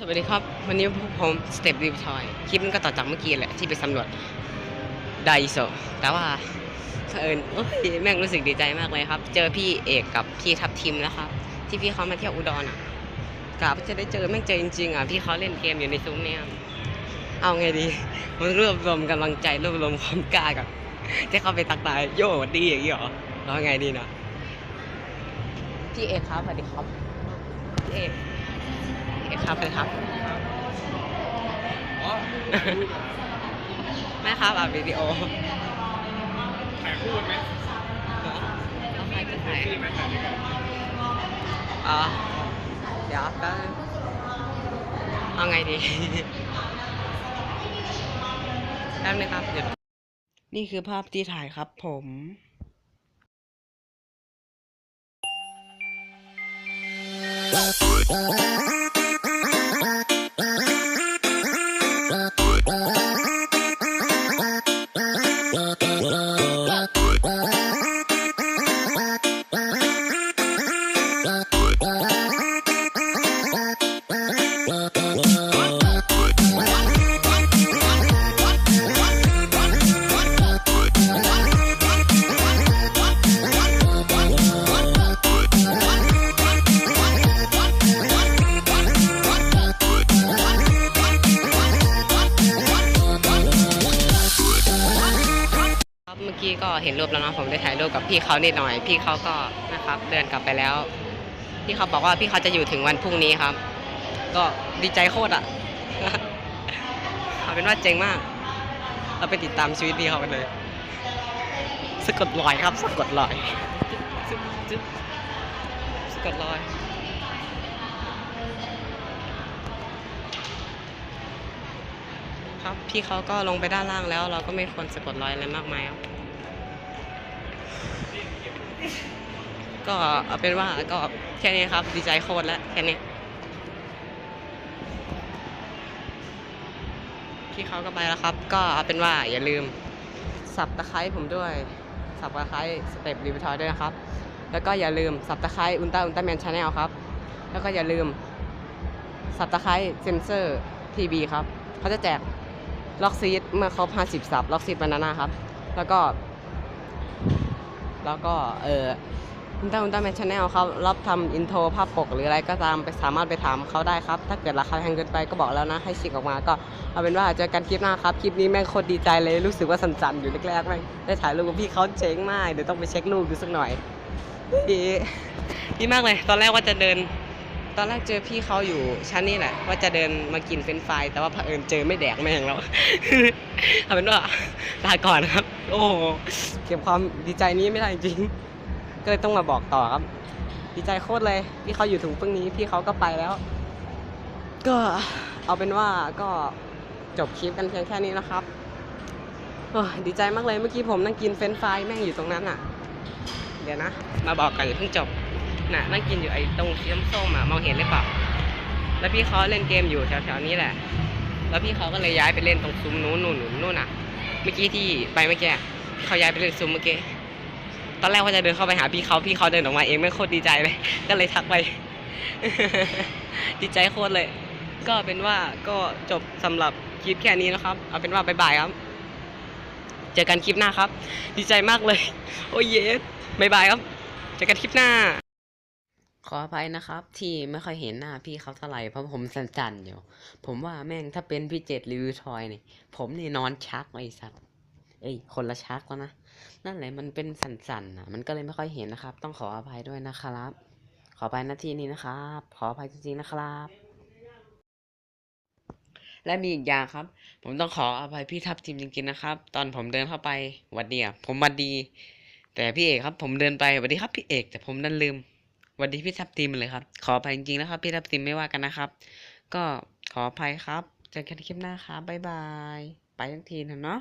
สวัสดีครับ วันนี้พวกผมสเต็ปรีวิวทอย คลิปนี้ก็ต่อจากเมื่อกี้แหละ ที่ไปสำรวจไดโซแต่ว่าเผอิญโอ้ยแม่งรู้สึกดีใจมากเลยครับ เจอพี่เอกกับพี่ทัพทิมนะครับ ที่พี่เขามาเที่ยวอุดรอะกะว่าจะได้เจอแม่งเจอจริงๆอะพี่เขาเล่นเกมอยู่ในซุ้มเนี่ยเอาไงดีมันรวบรวมกำลังใจรวบรวมความกล้ากับจะเข้าไปตักตายโย่หวัดดีอย่างนี้เหรอแล้วไงดีนะพี่เอกครับสวัสดีครับพี่เอกพี่ เอกครับสวัสดีครับอ๋อแม่ครับอัดวิดีโอถ่ายคู่กันไหมแล้วใครจะถ่ายพี่ไหมถ่ายด้วยกันอ๋อเดี๋ยวก็เอาไงดีแป๊บนึงครับเดี๋ยวนี่คือภาพที่ถ่ายครับผม มื่อกี้ก็เห็นรูปแล้วเนาะผมได้ถ่ายรูปกับพี่เขานิดหน่อย พี่เขาก็นะครับเดินกลับไปแล้ว พี่เขาบอกว่าพี่เขาจะอยู่ถึงวันพรุ่งนี้ครับ ก็ดีใจโคตรอะเอาเป็นว่าเจ๋งมาก เราไปติดตามชีวิตพี่เขากันเลยสะกดรอยครับสะกดรอยจึ๊จึ๊บสะกดรอย ครับ พี่เขาก็ลงไปด้านล่างแล้ว เราก็ไม่ควรสะกดรอยอะไรมากมายครับก็เอาเป็นว่าก็แค่นี้ครับ ดีใจโคตรแล้วแค่นี้พี่เขาก็ไปแล้วครับ ก็เอาเป็นว่าอย่าลืมสับตะไคร้ผมด้วย สับตะไคร้สเต็ปรีวิทอยด้วยนะครับ แล้วก็อย่าลืมสับตะไคร้อุลตร้าอุลตร้าแมนชาแนลครับ แล้วก็อย่าลืมสับตะไคร้เซนเซอร์ทีบีครับ เขาจะแจก ล็อกซีดเมื่อครบ50สับล็อกซีดบานาน่าครับ แล้วก็ แล้วก็เอออุลตร้าอุลตร้าแมนชาแนลครับรับทำอินโทรภาพปกหรืออะไรก็ตามไปสามารถไปถามเขาได้ครับ ถ้าเกิดราคาแพงเกินไปก็บอกแล้วนะ ให้ชิกออกมาก็เอาเป็นว่าเจอกันคลิปหน้าครับ คลิปนี้แม่งโคตรดีใจเลยรู้สึกว่าสั่นๆอยู่แรกๆแม่งได้ถ่ายรูปกับพี่เขาเจ๋งมากเดี๋ยวต้องไปเช็ครูปดูสักหน่อยดีดีมากเลย ตอนแรกว่าจะเดิน ตอนแรกเจอพี่เขาอยู่ชั้นนี้แหละ ว่าจะเดินมากินเฟรนช์ฟรายแต่ว่าเผอิญเจอไม่แดกแม่งแล้วเอาเป็นว่าลาก่อนครับ โอ้เก็บความดีใจนี้ไม่ได้จริง ก็เลยต้องมาบอกต่อครับ ดีใจโคตรเลยพี่เขาอยู่ถึงเพรุ่งนี้พี่เขาก็ไปแล้ว ก็เอาเป็นว่าก็จบคลิปกันเพียงแค่นี้นะครับดีใจมากเลยเมื่อกี้ผมนั่งกินเฟรนช์ฟรายแม่งอยู่ตรงนั้นอะ เดี๋ยวนะ มาบอกกันอย่าเพิ่งจบ น่ะนั่งกินอยู่ไอ้ตรงสีส้มๆอะมองเห็นหรือเปล่าแล้วพี่เขาเล่นเกมอยู่แถวๆนี้แหละ แล้วพี่เขาก็เลยย้ายไปเล่นตรงซุ้มนู้นนู่นนู่นนู่นอะ เมื่อกี้ที่ไปเมื่อกี้เขาย้ายไปเล่นซุ้มเมื่อกี้ตอนแรกว่าจะเดินเข้าไปหาพี่เขาพี่เขาเดินออกมาเองไม่โคตรดีใจเลย ก็เลยทักไป ดีใจโคตรเลย ก็เป็นว่าก็จบสำหรับคลิปแค่นี้นะครับ เอาเป็นว่าบายบายครับ เจอกันคลิปหน้าครับ ดีใจมากเลย โอ้ยเยสบายบายครับ เจอกันคลิปหน้า ขออภัยนะครับ ที่ไม่ค่อยเห็นหน้าพี่เขาเท่าไหร่เพราะผมสั่นๆอยู่ ผมว่าแม่งถ้าเป็นพี่เจ็ดรีวิวทอยเนี่ยผมนี่นอนชักไอ้สัตว์เอ้ยคนละชักแล้วนะนั่นแหละมันเป็นสั่นๆนะมันก็เลยไม่ค่อยเห็นนะครับ ต้องขออภัยด้วยนะครับ ขออภัยนาทีนี้นะครับ ขออภัยจริงๆนะครับ และมีอีกอย่างครับ ผมต้องขออภัยพี่ทัพทีมจริงๆนะครับ ตอนผมเดินเข้าไปหวัดดีอะผมหวัดดี แต่พี่เอกครับ ผมเดินไปหวัดดีครับพี่เอก แต่ผมดันลืม วันดีพี่ทับทีมเลยครับ ขออภัยจริงๆนะครับพี่ทับทีมไม่ว่ากันนะครับ ก็ขออภัยครับ เจอกันคลิปหน้าครับบ๊ายบาย ไปทั้งทีนะเนาะ